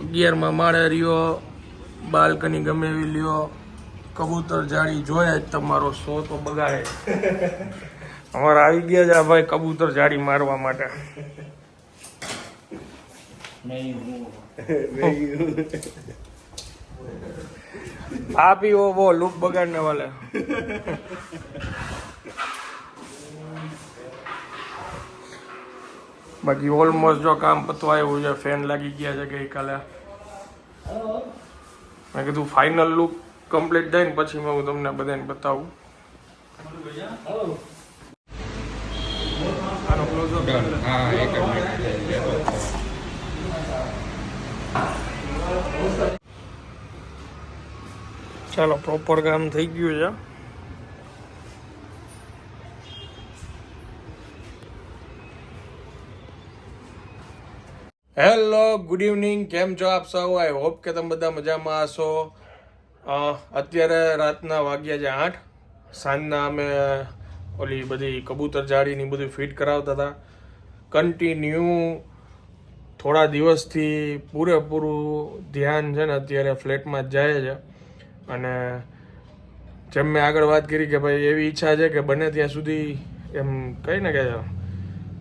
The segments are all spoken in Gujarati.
અગિયારમાં માળે રહ્યો બાલ્કની ગમે એવી લ્યો કબૂતર જાળી જોયા જ તમારો સો તો બગાડે. અમારા આવી ગયા છે ભાઈ કબૂતર જાળી મારવા માટે. આપી ઓ બો લૂપ બગાડને વાલે. બાકી ઓલમોસ્ટ જો કામ પતવા આવ્યું છે ફેન લાગી ગયા છે ગઈકાલે. મેં કીધું ફાઇનલ લુક કમ્પ્લીટ થાય ને પછી હું તમને બધાને બતાવું. આનો હા એક ચાલો પ્રોપર કામ થઈ ગયું છે. હેલો ગુડ ઇવનિંગ કેમ છો આપ સૌ? આઈ હોપ કે તમે બધા મજામાં હશો. અત્યારે રાતના વાગ્યા છે આઠ. સાંજના અમે ઓલી બધી કબૂતર જાળીની બધું ફીટ કરાવતા હતા. કન્ટિન્યુ થોડા દિવસથી પૂરેપૂરું ધ્યાન છે ને અત્યારે ફ્લેટમાં જ જાય છે. અને જેમ મેં આગળ વાત કરી કે ભાઈ એવી ઈચ્છા છે કે બને ત્યાં સુધી એમ કહીને કે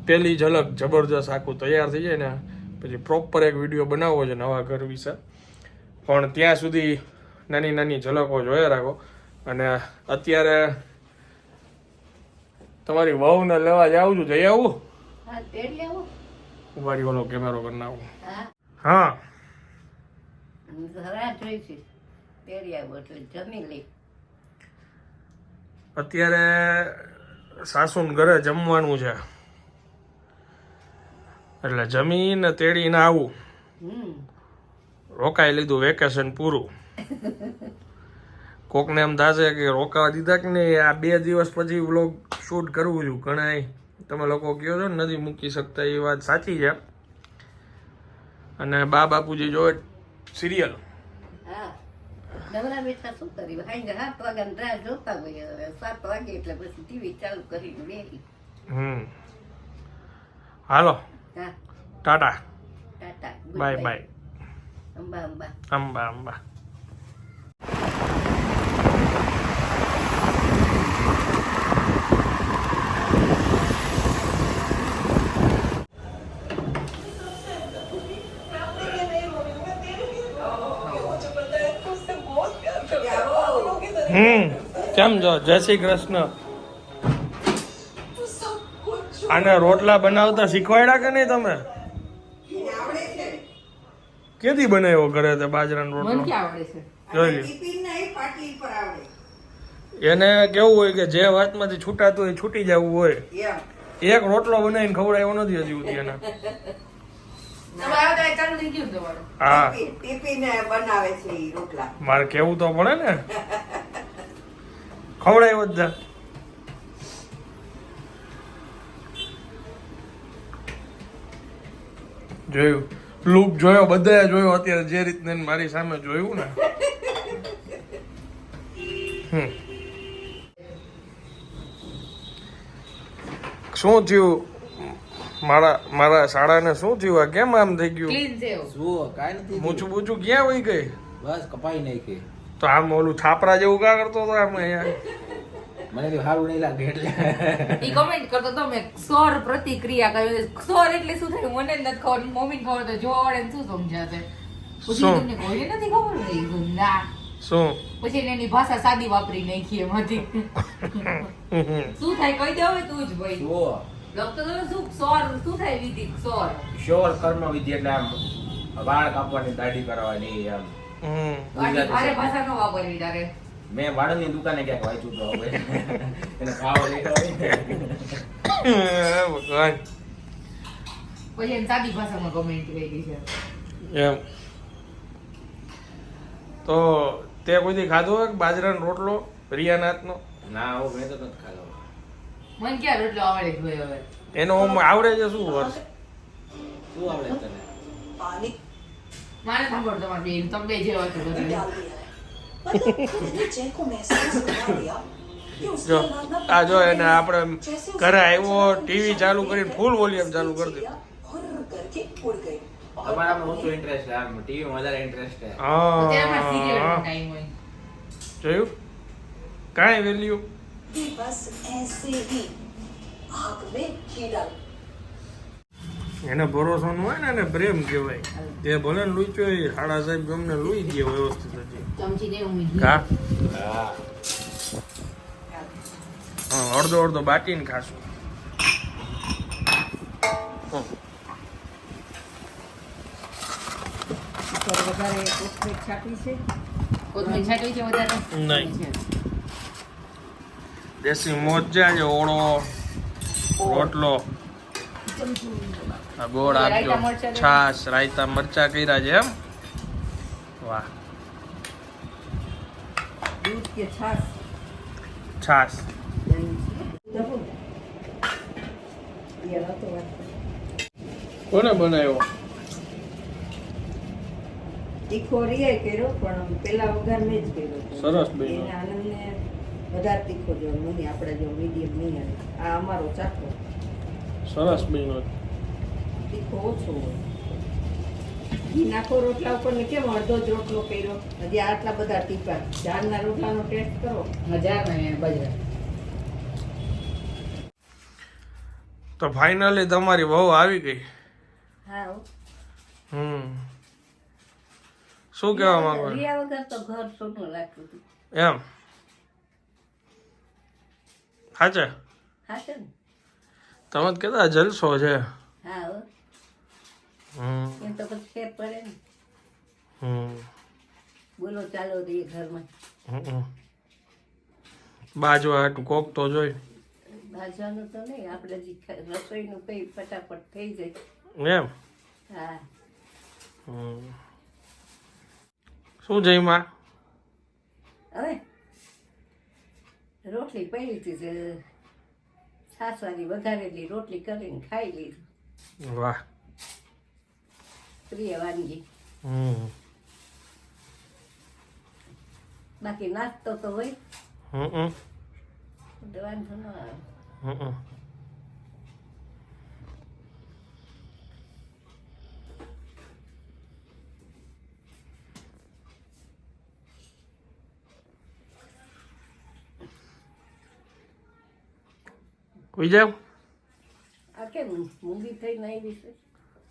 પહેલી ઝલક જબરજસ્ત આખું તૈયાર થઈ જાય ને. પછી પ્રોપર એક વીડિયો બનાવવો છે નવા ઘર વિશે. પણ ત્યાં સુધી નાની નાની ઝલકો જોયા રાખો. અને અત્યારે તમારી વહુને લેવા જાઉં છું. જઈ આવું? ઉભારી ઓલો કેમેરો કરી નાખું. હા. અત્યારે સાસુન ઘરે જમવાનું છે. એટલે જમીને તેડીને આવું. રોકાઈ લીધું વેકેશન પૂરું. કોકને એમ થશે કે રોકાવા દીધા કે નહીં આ બે દિવસ પછી વ્લોગ શૂટ કરવું છું. ઘણા તમે લોકો કહો છો ને નથી મૂકી શકતા એ વાત સાચી છે. અને બા બાપુજી જો સિરિયલ. નવરા બેઠા શું કર્યું? હાઈ સાત વાગ્યાની રાહ જોતા હોય સાત વાગે એટલે પછી ટીવી ચાલુ કરીને બેસી હમ. હાલો. હા tata tata good bye bye. Bye Amba Amba Amba Amba હમ કેમ છો જય શ્રી કૃષ્ણ આને રોટલા બનાવતા શીખવાડ્યા કે નહીં તમે? કેદી બનાવ્યો ઘરે તે બાજરાનો રોટલો? જોઈ એને કેવું હોય કે જે વાતમાંથી છૂટાતું હોય છૂટી જવું હોય. એક રોટલો બનાવીને ખવડાવ્યો નથી હજી સુધી એને. હા. બનાવે છે રોટલા. મારે કેવું તો પડે ને? ખવડાવ્યો જ. જોયું. લુક જોયો બધાએ જોયો. અત્યારે જે રીતને મારી સામે જોયું ને. શું થયું? મારા મારા શાળાને શું થયું? આ કેમ આમ થઈ ગયું? મૂછું બૂછું ક્યાં વહી ગઈ? બસ કપાઈ નાખી. તો આમ ઓલું છાપરા જેવું કા કરતો હતો આમ અહીંયા? મને તો સારું નહીં લાગે એટલે. ઈ કમેન્ટ કરતો તો મેં ક્ષોર પ્રતિક્રિયા કર્યો ક્ષોર એટલે શું થાય? મને જ નથી ખબર. મમ્મી ખબર તો જોવા વાળે શું સમજાશે? પછી તમને કોઈ નથી ખબર? ને ના. શું? પછી એની ભાષા સાદી વાપરી નાખી એમાંથી શું થાય? કહી દે હવે તું જ ભાઈ. જો લખતો તો શું ક્ષોર શું થાય વિધિ ક્ષોર શ્યોર કર્મ વિધિ એટલે આમ વાળ કાપવાની દાઢી કરવાની આમ ભારે ભાષા ન વાપરવી તારે મેં વાળની દુકાને ક્યાંક વાંચ્યું તો હવે એને ખાવા લેતો ભગવાન પછી એમ સાદી ભાષામાં કમેન્ટ કરી છે. એમ. તો તે કોઈથી ખાધો હોય કે બાજરાનો રોટલો રિયાનાથનો? ના હું મેં તો નથી ખાધો. મને ક્યાં રોટલો આવડે છે હોય હવે? એનો આવડે છે શું વર્ષ? શું આવડે તને? પાણી મારે સાંભળતો તમારે બેન તમે બે જે વાતો કરી જો આ જો એને આપણે ઘરે આવ્યો ટીવી ચાલુ કરીને ફૂલ વોલ્યુમ ચાલુ કરી દીધું તમારામાં ઓછો ઇન્ટરેસ્ટ આમ ટીવી વધારે ઇન્ટરેસ્ટ છે અત્યારે અમારે serial નો હા time હોય. જોયું કાંઈ વેલ્યુ बस ऐसे ही आग में घी डाल એને ભરોસો ન હોય ને એને પ્રેમ કહેવાય. તે ભલે ને લૂચ્યો હોય સાડા સાહેબ ગમને લૂઈ દે વ્યવસ્થિત દે હું અડધો અડધો બાટીને ખાશું. દેશી મોજા છે ઓળો રોટલો. ગોળ આપજો છાશ રાયતા મરચા કર્યા છે એમ. વાહ. દૂધ કે છાશ? છાશ. કોને બનાવ્યો? તીખો રીએ કર્યો પણ પેલા વગર મેં જ કર્યો સરસ બેન આનંદ આનંદને વધારે તીખો જો નહીં આપણે જો મીડિયમ નહીં આવે. આ અમારો ચાખો સરસ બન્યો. તીખો ઓછો ઘી નાખો રોટલા ઉપર ને કેમ અડધો જ રોટલો કર્યો? હજી આટલા બધા ટીપા. ઝાડના રોટલાનો ટેસ્ટ કરો. મજા ને બજરા. તો ફાઇનલી તમારી વહુ આવી ગઈ? હા હમ. શું કહેવા માંગો રિયા વગર તો ઘર સોનું લાગતું હતું. એમ? સાચે સાચે તમે કેતા કહેતા જલસો છે. હા. હમ. એમ તો પછી ફેર પડે ને. હમ. બોલો ચાલો રહીએ ઘરમાં. હમ. બાજુ આટું કોક તો જોઈ. બાજવાનું તો નહીં આપણે જે રસોઈનું કઈ ફટાફટ થઈ જાય. એમ? હા. શું જઈમાં હવે રોટલી પડી હતી સાસવાની વઘારેલી રોટલી કરીને ખાઈ લીધી. વાહ. પ્રિય વાનગી હમ બાકી નાસ્તો તો હોય હમ હમ. એટલે વાંધો ન આવે હમ હમ. કોઈ જાવ આ કેમ મૂંગી થઈને આવી છે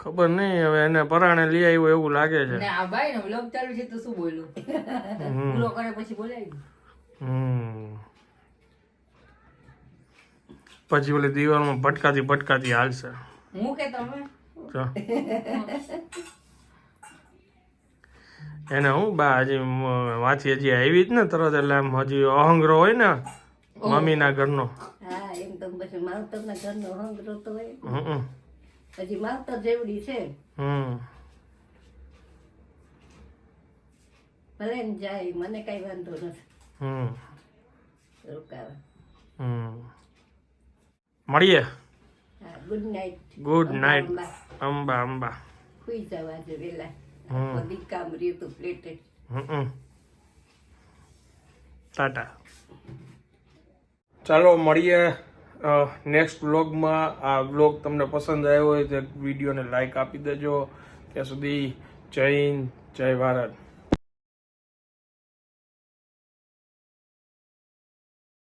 ખબર નહીં હવે એને પરાણે લઈ આવ્યો એવું લાગે છે. ને આ ભાઈ નો vlog ચાલુ છે તો શું બોલું. પૂરો કરે પછી બોલાવી હમ. પછી ઓલી દિવાલમાં ભટકાતી ભટકાતી હાલશે. હું કે તમે? એને હું બા હજી વાંચી હજી આવી જ ને તરત એટલે આમ હજી અહંગરો હોય ને મમ્મીના ઘરનો. હા એમ તો પછી માવતરના ઘરનો અહંગરો તો હોય હમ. હજી માવતર જેવડી છે. હમ. ભલે ને જાય મને કઈ વાંધો નથી. હમ. રોકાવા. હમ. મળીએ. હા good night. Good night. Amba. Amba સુઈ જાવ આજે વેલા. હમ. બધી કામ રહ્યું તું પ્લેટે. હમ ટાટા. ચાલો મળીએ. નેક્સ્ટ વ્લોગમાં આ વ્લોગ તમને પસંદ આવ્યો હોય તો વિડીયોને લાઇક આપી દેજો. ત્યાં સુધી જય હિન્દ, જય ભારત.